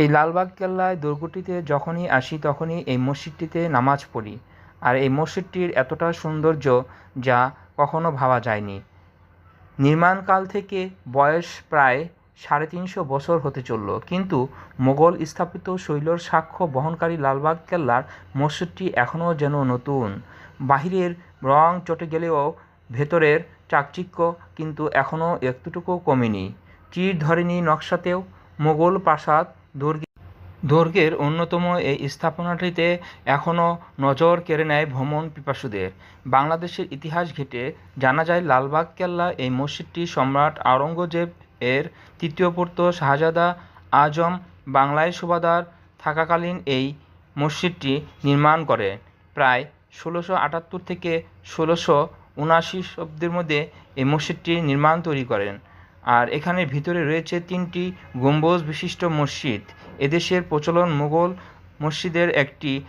এই লালবাগ কেল্লায় দুর্গটিতে যখনই আসি তখনই এই মসজিদটিতে নামাজ পড়ি। আর এই মসজিদটির এতটা সৌন্দর্য যা কখনো ভাবা যায়নি। নির্মাণকাল থেকে বয়স প্রায় সাড়ে তিনশো বছর হতে চলল। কিন্তু মোগল স্থাপিত শৈলর সাক্ষ্য বহনকারী লালবাগ কেল্লার মসজিদটি এখনও যেন নতুন। বাহিরের রং চটে গেলেও ভেতরের চাকচিক্য কিন্তু এখনও একটুটুকু কমেনি। চির ধরেনি নকশাতেও মোগল প্রাসাদ দুর্গে, দুর্গের অন্যতম এই স্থাপনাটিতে এখনও নজর কেড়ে নেয় ভ্রমণ পিপাসুদের। বাংলাদেশের ইতিহাস ঘেঁটে জানা যায়, লালবাগ কেল্লা এই মসজিদটি সম্রাট আওরঙ্গজেব এর তৃতীয় পুত্র শাহজাদা আজম বাংলায় সুবাদার থাকাকালীন এই মসজিদটি নির্মাণ করে প্রায় ষোলোশো আটাত্তর থেকে ষোলোশো উনআশি শব্দের মধ্যে এই মসজিদটি নির্মাণ তৈরি করেন। আর এখানে ভিতরে রয়েছে তিনটি গম্বুজ বিশিষ্ট মসজিদ। এদেশের প্রচলন মুঘল মসজিদের একটি